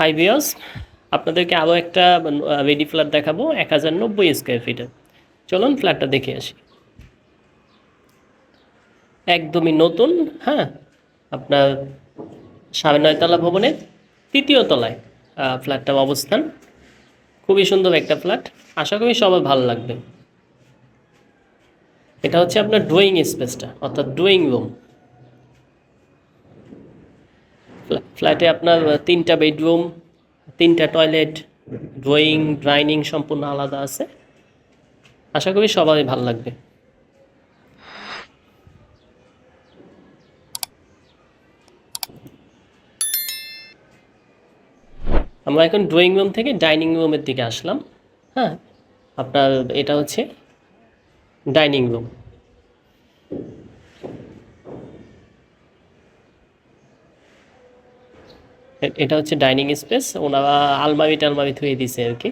High বিয়স আপনাদেরকে আরও একটা রেডি ফ্ল্যাট দেখাবো, এক হাজার নব্বই স্কোয়ার ফিটের চলুন ফ্ল্যাটটা দেখে আসি। একদমই নতুন হ্যাঁ? আপনার সাড়ে নয়তলা ভবনের তৃতীয় তলায় ফ্ল্যাটটার অবস্থান। খুবই সুন্দর একটা ফ্ল্যাট আশা করি সবার ভালো লাগবে। এটা হচ্ছে আপনার ড্রয়িং স্পেসটা অর্থাৎ ড্রয়িং রুম ফ্ল্যাটে আপনার তিনটা বেডরুম তিনটা টয়লেট ড্রয়িং ডাইনিং সম্পূর্ণ আলাদা আছে। আশা করি সবারই ভালো লাগবে। আমরা এখন ড্রয়িং রুম থেকে ডাইনিং রুমের দিকে আসলাম। হ্যাঁ আপনার, এটা হচ্ছে ডাইনিং রুম এটা হচ্ছে ডাইনিং স্পেস। ওনারা আলমারি টালমারি থুয়ে দিছে আর কি।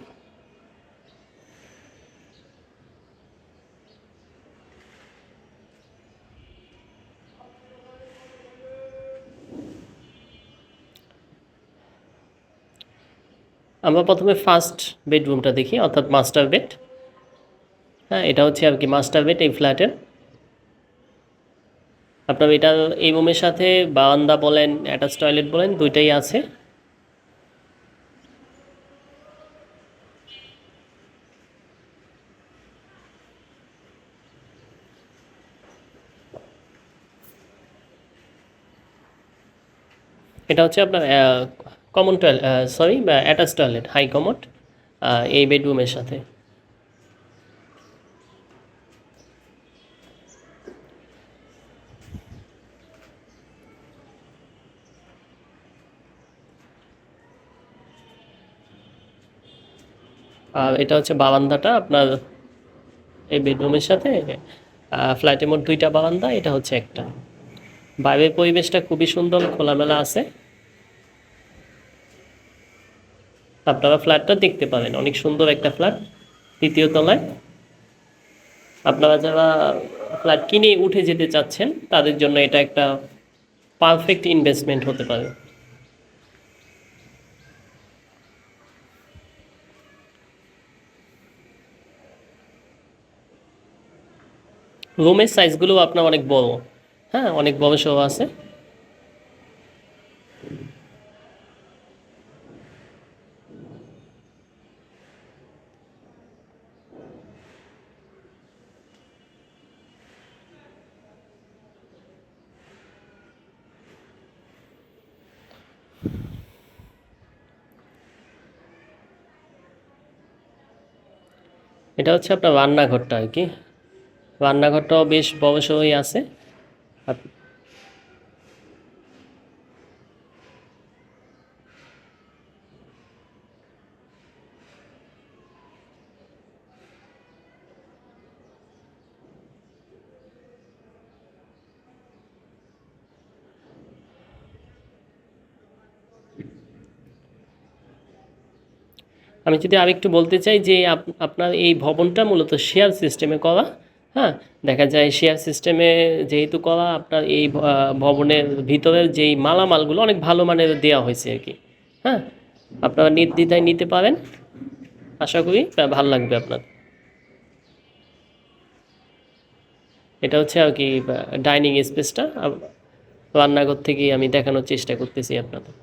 আমরা প্রথমে ফার্স্ট বেডরুমটা দেখি, অর্থাৎ মাস্টার বেড হ্যাঁ এটা হচ্ছে আর কি মাস্টার বেড এই ফ্ল্যাটের আপনার এটা এই রুমের সাথে বারান্দা বলেন, অ্যাটাচ টয়লেট বলেন, দুইটাই আছে। এটা হচ্ছে আপনার common toilet sorry attach toilet high commode এই বেডরুমের সাথে। আর এটা হচ্ছে বারান্দাটা আপনার এই বেডরুমের সাথে ফ্ল্যাটের মোট দুইটা বারান্দা, এটা হচ্ছে একটা। বাইরের পরিবেশটা খুবই সুন্দর, খোলামেলা আছে। আপনারা ফ্ল্যাটটা দেখতে পারেন, অনেক সুন্দর একটা ফ্ল্যাট তৃতীয় তলায়। আপনারা যারা ফ্ল্যাট কিনে উঠে যেতে চাচ্ছেন, তাদের জন্য এটা একটা পারফেক্ট ইনভেস্টমেন্ট হতে পারে। রুমের সাইজগুলো আপনার অনেক বড়। হ্যাঁ অনেক বড় সহ আছে। এটা হচ্ছে আপনার রান্নাঘরটা আর কি। রান্নাঘরটাও বেশ বড় সহই আছে। আমি যদি আরেকটু বলতে চাই যে আপ- আপনার এই ভবনটা মূলত শেয়ার সিস্টেমে করা। হ্যাঁ দেখা যায় শেয়ার সিস্টেমে যেহেতু করা আপনার এই ভবনের ভিতরের যেই মালামালগুলো অনেক ভালো মানের দেওয়া হয়েছে আর কি। হ্যাঁ আপনারা নির্দ্বিধায় নিতে পারেন। আশা করি ভালো লাগবে আপনার এটা হচ্ছে আর কি ডাইনিং স্পেসটা রান্নাঘর থেকেই আমি দেখানোর চেষ্টা করতেছি আপনাদের।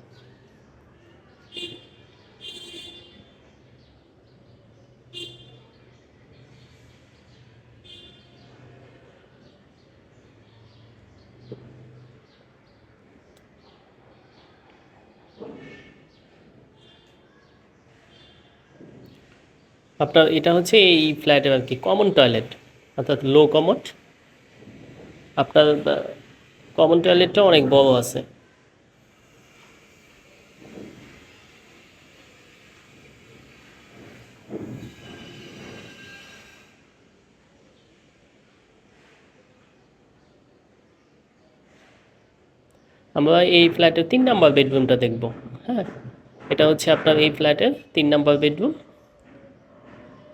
আপনার এটা হচ্ছে এই ফ্ল্যাটের আর কি কমন টয়লেট অর্থাৎ লো কমোড আপনার কমন টয়লেটটা অনেক বড় আছে। আমরা এই ফ্ল্যাটের তিন নাম্বার বেডরুমটা দেখব হ্যাঁ? এটা হচ্ছে আপনার এই ফ্ল্যাটের তিন নাম্বার বেডরুম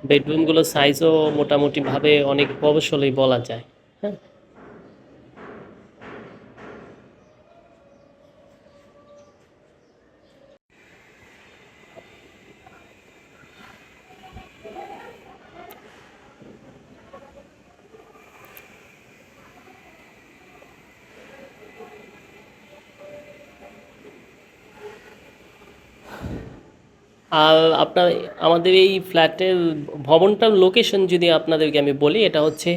বেডরুমগুলোর সাইজও মোটামুটিভাবে অনেক প্রবশলই বলা যায় হ্যাঁ? আর আপনার আমাদের এই ফ্ল্যাটের ভবনটার লোকেশন যদি আপনাদেরকে আমি বলি, এটা হচ্ছে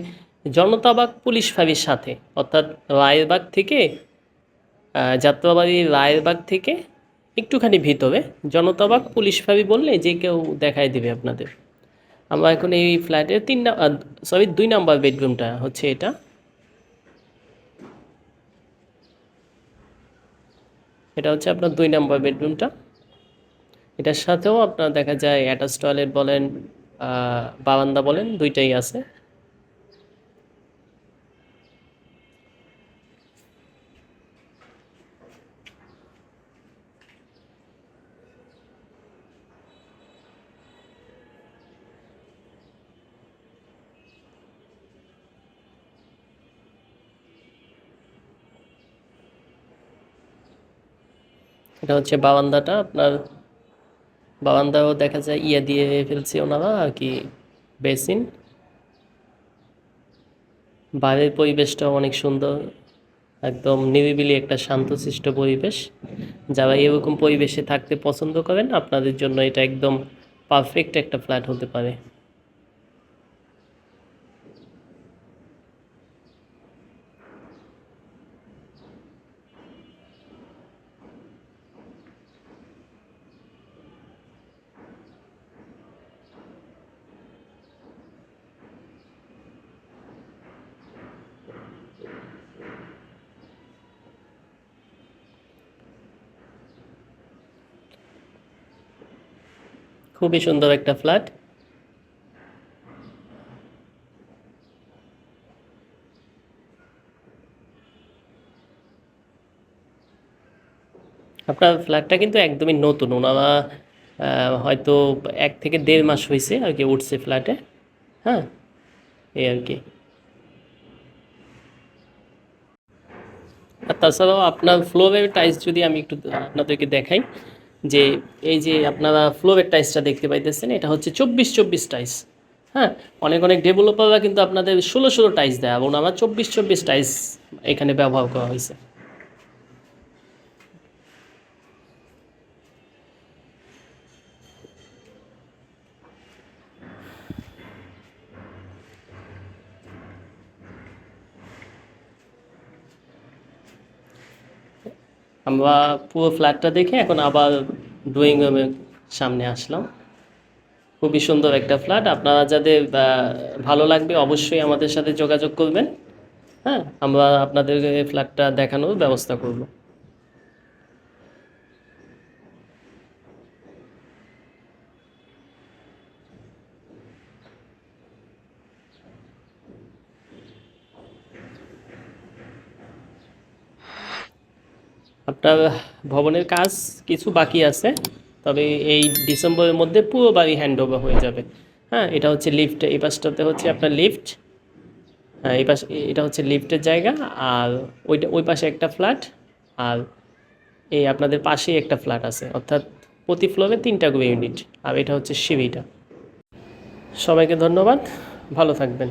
জনতাবাগ পুলিশ ফাঁড়ির সাথে, অর্থাৎ রায়েরবাগ থেকে যাত্রাবাড়ি রায়েরবাগ থেকে একটুখানি ভিতরে জনতাবাগ পুলিশ ফাঁড়ি বললে যে কেউ দেখাই দেবে আপনাদের। আমরা এখন এই ফ্ল্যাটের তিন সরি দুই নাম্বার বেডরুমটা হচ্ছে এটা। এটা হচ্ছে আপনার দুই নাম্বার বেডরুমটা। এটার সাথেও আপনার দেখা যায় অ্যাটাচ টয়লেট বলেন বারান্দা বলেন, দুইটাই আছে। এটা হচ্ছে বারান্দাটা, আপনার বারান্দাও দেখা যায় ইয়ে দিয়ে ফেলছে ওনারা, আর কি, বেসিন। বাইরের পরিবেশটাও অনেক সুন্দর, একদম নিরিবিলি একটা শান্তশিষ্ট পরিবেশ। যারা এরকম পরিবেশে থাকতে পছন্দ করেন, আপনাদের জন্য এটা একদম পারফেক্ট একটা ফ্ল্যাট হতে পারে। খুবই সুন্দর একটা ফ্ল্যাট। আপনার ফ্ল্যাটটা কিন্তু একদমই নতুন। ওনারা হয়তো এক থেকে দেড় মাস হয়েছে আর কি উঠছে ফ্ল্যাটে। হ্যাঁ এই আর কি। আর তাছাড়াও আপনার ফ্লোরের টাইলস যদি আমি একটু আপনাদেরকে দেখাই যে এই যে আপনারা ফ্লোরের টাইসটা দেখতে পাইতেছেন, এটা হচ্ছে চব্বিশ চব্বিশ টাইস হ্যাঁ অনেক অনেক ডেভেলপাররা কিন্তু আপনাদের ষোলো ষোলো টাইস দেয় এবং আমার চব্বিশ চব্বিশ টাইস এখানে ব্যবহার করা হয়েছে। আমরা পুরো ফ্ল্যাটটা দেখে এখন আবার ড্রয়িং রুমের সামনে আসলাম। খুবই সুন্দর একটা ফ্ল্যাট আপনারা যাদের ভালো লাগবে অবশ্যই আমাদের সাথে যোগাযোগ করবেন। হ্যাঁ আমরা আপনাদের ফ্ল্যাটটা দেখানোর ব্যবস্থা করব। ভবনের কাজ কিছু বাকি আছে, তবে এই ডিসেম্বরের মধ্যে পুরো বাড়ি হ্যান্ড ওভার হয়ে যাবে। হ্যাঁ এটা হচ্ছে লিফট এই পাশটাতে হচ্ছে আপনার লিফট হ্যাঁ এই পাশে, এটা হচ্ছে লিফটের জায়গা, আর ওইটা, ওই পাশে একটা ফ্ল্যাট আর এই আপনাদের পাশেই একটা ফ্ল্যাট আছে। অর্থাৎ প্রতি ফ্লোরে তিনটা করে ইউনিট আর এটা হচ্ছে সিঁড়িটা। সবাইকে ধন্যবাদ, ভালো থাকবেন।